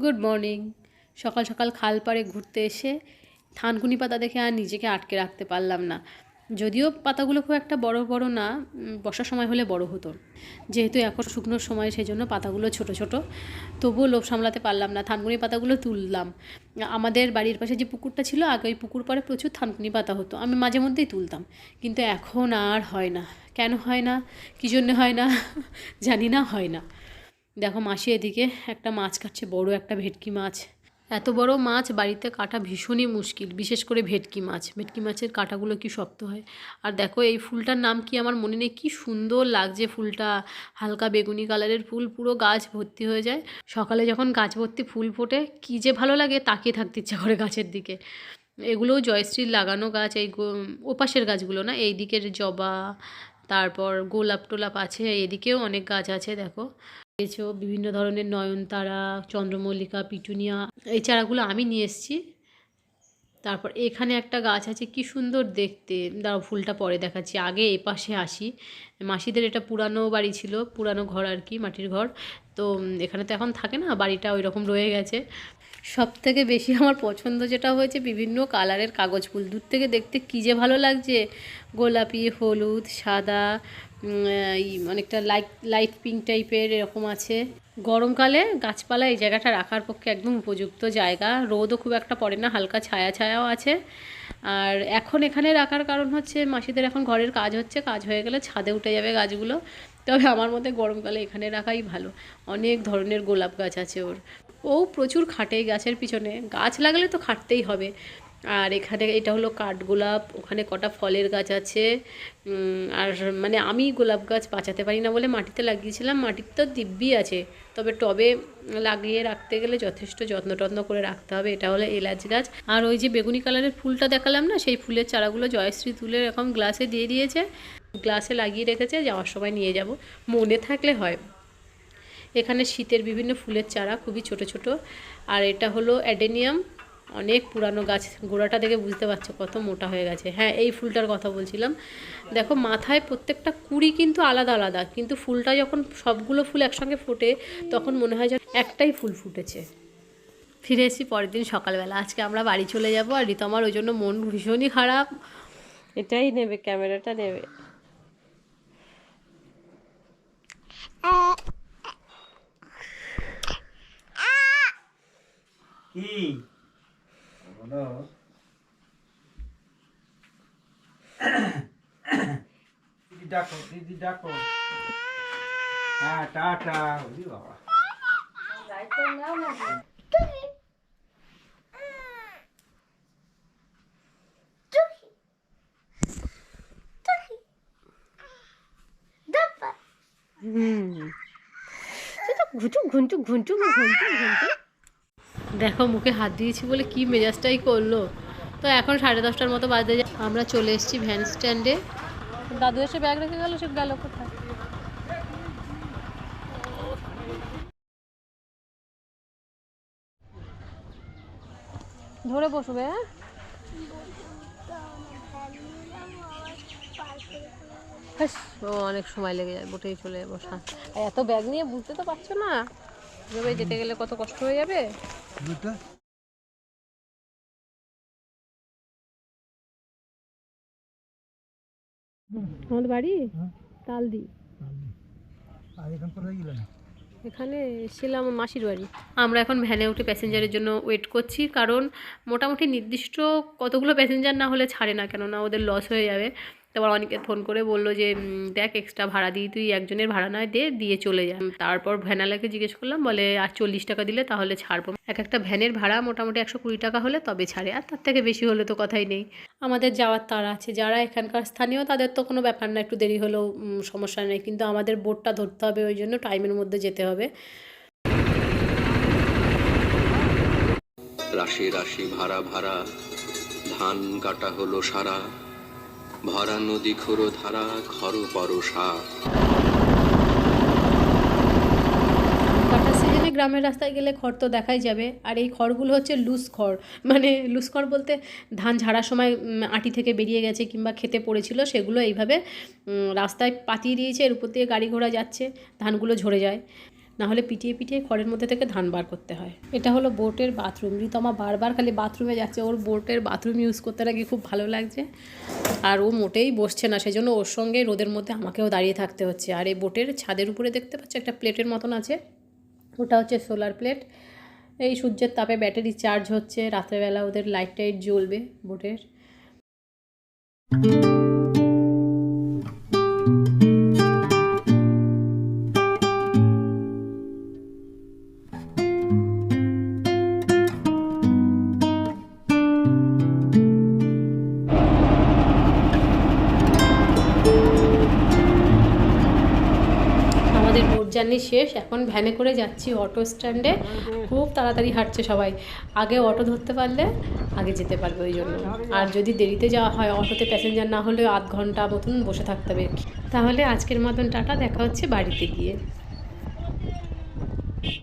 Good morning সকাল সকাল খাল পাড়ে ঘুরতে এসে থানকুনি পাতা দেখে আর নিজেকে আটকে রাখতে পারলাম না। যদিও পাতাগুলো খুব একটা বড় বড় না বর্ষার সময় হলে বড় হতো। যেহেতু এখন শুকনোর সময় সেই জন্য পাতাগুলো ছোট ছোট। তবুও লোভ সামলাতে পারলাম না, থানকুনি পাতাগুলো তুললাম। আমাদের বাড়ির পাশে যে পুকুরটা ছিল, আগে ওই পুকুর পরে প্রচুর থানকুনি পাতা হতো। আমি মাঝে মধ্যেই তুলতাম, কিন্তু এখন আর হয় না। কেন হয় না? কী জন্য হয় না? জানি না, হয় না। দেখো মাসি এদিকে একটা মাছ কাটছে, বড় একটা ভেটকি মাছ। এত বড় মাছ বাড়িতে কাটা ভীষণই মুশকিল, বিশেষ করে ভেটকি মাছ। ভেটকি মাছের কাঁটাগুলো কি শক্ত হয়? আর দেখো এই ফুলটার নাম কি আমার মনে নেই, কি সুন্দর লাগছে ফুলটা। হালকা বেগুনি কালারের ফুল, পুরো গাছ ভর্তি হয়ে যায়। সকালে যখন গাছ ভর্তি ফুল ফোটে, কি যে ভালো লাগে তাকিয়ে থাকতে ইচ্ছা করে গাছের দিকে। এগুলোও জয়শ্রীর লাগানো গাছ, এই ওপাশের গাছগুলো না এই দিকের জবা, তারপর গোলাপ টোলাপ আছে এদিকেও অনেক গাছ আছে, দেখো। এছাড়াও বিভিন্ন ধরনের নয়নতারা, চন্দ্রমল্লিকা, পিটুনিয়া, এই চারাগুলো আমি নিয়ে এসেছি। তারপর এখানে একটা গাছ আছে, কি সুন্দর দেখতে। দাঁড়াও, ফুলটা পরে দেখাচ্ছি। আগে এ পাশে আসি। মাসিদের এটা পুরানো বাড়ি ছিল, পুরানো ঘর আর কি, মাটির ঘর। তো এখানে তো এখন থাকে না, বাড়িটা ওই রকম রয়ে গেছে। সব থেকে বেশি আমার পছন্দ যেটা হয়েছে বিভিন্ন কালারের কাগজ ফুল। দূর থেকে দেখতে কী যে ভালো লাগছে। গোলাপি, হলুদ, সাদা অনেকটা লাইট লাইট পিঙ্ক টাইপের এরকম আছে। গরমকালে গাছপালা এই জায়গাটা রাখার পক্ষে একদম উপযুক্ত জায়গা। রোদও খুব একটা পড়ে না, হালকা ছায়া ছায়াও আছে। আর এখন এখানে রাখার কারণ হচ্ছে মাসিদের এখন ঘরের কাজ হচ্ছে, কাজ হয়ে গেলে ছাদে উঠে যাবে গাছগুলো। তবে আমার মতে গরমকালে এখানে রাখাই ভালো। অনেক ধরনের গোলাপ গাছ আছে ওর। ও প্রচুর খাটে গাছের পিছনে। গাছ লাগালে তো খাটতেই হবে। আর এখানে এটা হলো কাঠগোলাপ ওখানে কটা ফলের গাছ আছে। আর মানে আমি গোলাপ গাছ বাঁচাতে পারি না বলে মাটিতে লাগিয়েছিলাম। মাটির তো দিব্যি আছে। তবে টবে লাগিয়ে রাখতে গেলে যথেষ্ট যত্ন টত্ন করে রাখতে হবে। এটা হলো এলাচ গাছ। আর ওই যে বেগুনি কালারের ফুলটা দেখালাম না, সেই ফুলের চারাগুলো জয়শ্রী তুলে এরকম গ্লাসে দিয়ে দিয়েছে। গ্লাসে লাগিয়ে রেখেছে, যাওয়ার সময় নিয়ে যাব। মনে থাকলে হয়। এখানে শীতের বিভিন্ন ফুলের চারা খুবই ছোট ছোট। আর এটা হলো অ্যাডেনিয়াম। অনেক পুরানো গাছ। গোড়াটা দেখে বুঝতে পারছ কত মোটা হয়ে গেছে। হ্যাঁ এই ফুলটার কথা বলছিলাম। দেখো, মাথায় প্রত্যেকটা কুড়ি কিন্তু আলাদা আলাদা। কিন্তু ফুলটা যখন সবগুলো ফুল একসঙ্গে ফোটে, তখন মনে হয় যেন একটাই ফুল ফুটেছে। ফিরে এসেছি পরের দিন সকালবেলা। আজকে আমরা বাড়ি চলে যাব আর রিতমার ওই জন্য মন ভীষণই খারাপ। এটাই নেবে, ক্যামেরাটা নেবে। কি বলো দিদি ডাকো দিদি ডাকো হ্যাঁ টাটা ওরে বাবা ঘুটু ঘুন্টু ঘুন্টু ঘুন্টু ঘুন্টু দেখো, মুখে হাত দিয়েছি বলে কি মেজাজটাই করল। তো এখন সাড়ে দশটার মতো যায় আমরা চলে এসেছি ভ্যান স্ট্যান্ডে। দাদু এসে ব্যাগ রেখে গেল, সে গেল কোথায়? ধরে বসবে হ্যাঁ? অনেক সময় লেগে যায়, বোটেই চলে আর এত ব্যাগ নিয়ে বুঝতে তো পারছ না? যেতে গেলে কত কষ্ট হয়ে যাবে? আমাদের বাড়ি? তালদি। আর এখন এসেছিলাম মাসির বাড়ি। আমরা এখন ভ্যানে উঠে প্যাসেঞ্জারের জন্য ওয়েট করছি কারণ মোটামুটি নির্দিষ্ট কতগুলো প্যাসেঞ্জার না হলে ছাড়ে না কেননা ওদের লস হয়ে যাবে। তারপর অনেকে ফোন করে বলল যে দেখ এক্সট্রা ভাড়া দিই তুই একজনের ভাড়া নয় দে দিয়ে চলে যা। তারপর ভ্যানালাকে জিজ্ঞেস করলাম বলে আর চল্লিশ টাকা দিলে তাহলে ছাড়বো। এক একটা ভ্যানের ভাড়া মোটামুটি একশো কুড়ি টাকা হলে তবে ছাড়ে আর তার থেকে বেশি হলে তো কথাই নেই। আমাদের যাওয়ার তার আছে যারা এখানকার স্থানীয় তাদের তো কোনো ব্যাপার না একটু দেরি হলেও সমস্যা নেই কিন্তু আমাদের বোটটা ধরতে হবে ওই জন্য টাইমের মধ্যে যেতে হবে। রাশি রাশি ভাড়া ভাড়া ধান কাটা হলো সারা। ভরা নদী খুঁড়ো ধারা, খর পরশা। গ্রামের রাস্তায় গেলে খড় তো দেখাই যাবে। আর এই খড়গুলো হচ্ছে লুজ খড়। মানে লুজ খড় বলতে ধান ঝাড়ার সময় আটি থেকে বেরিয়ে গেছে কিংবা খেতে পড়েছিল, সেগুলো এইভাবে রাস্তায় পাতিয়ে দিয়েছে। এর উপর দিয়ে গাড়ি ঘোড়া যাচ্ছে, ধানগুলো ঝরে যায়। না হলে পিটিয়ে পিটিয়ে খড়ের মধ্যে থেকে ধান বার করতে হয়। এটা হলো বোটের বাথরুম। ঋতমা বারবার খালি বাথরুমে যাচ্ছে। ওর বোটের বাথরুম ইউজ করতে নাকি খুব ভালো লাগছে। আর ও মোটেই বসছে না। সেজন্য ওর সঙ্গে রোদের মধ্যে আমাকেও দাঁড়িয়ে থাকতে হচ্ছে। আর এই বোটের ছাদের উপরে দেখতে পাচ্ছ একটা প্লেটের মতন আছে। ওটা হচ্ছে সোলার প্লেট এই সূর্যের তাপে ব্যাটারি চার্জ হচ্ছে। রাত্রেবেলা ওদের লাইট টাইট জ্বলবে বোটের। আমাদের বোট জার্নি শেষ, এখন ভ্যানে করে যাচ্ছি অটো স্ট্যান্ডে খুব তাড়াতাড়ি হাঁটছে সবাই। আগে অটো ধরতে পারলে, আগে যেতে পারবে ওই জন্য। আর যদি দেরিতে যাওয়া হয়, অটোতে প্যাসেঞ্জার না হলে আধ ঘণ্টা মতন বসে থাকতে হবে। তাহলে আজকের মতন টাটা, দেখা হচ্ছে বাড়িতে গিয়ে।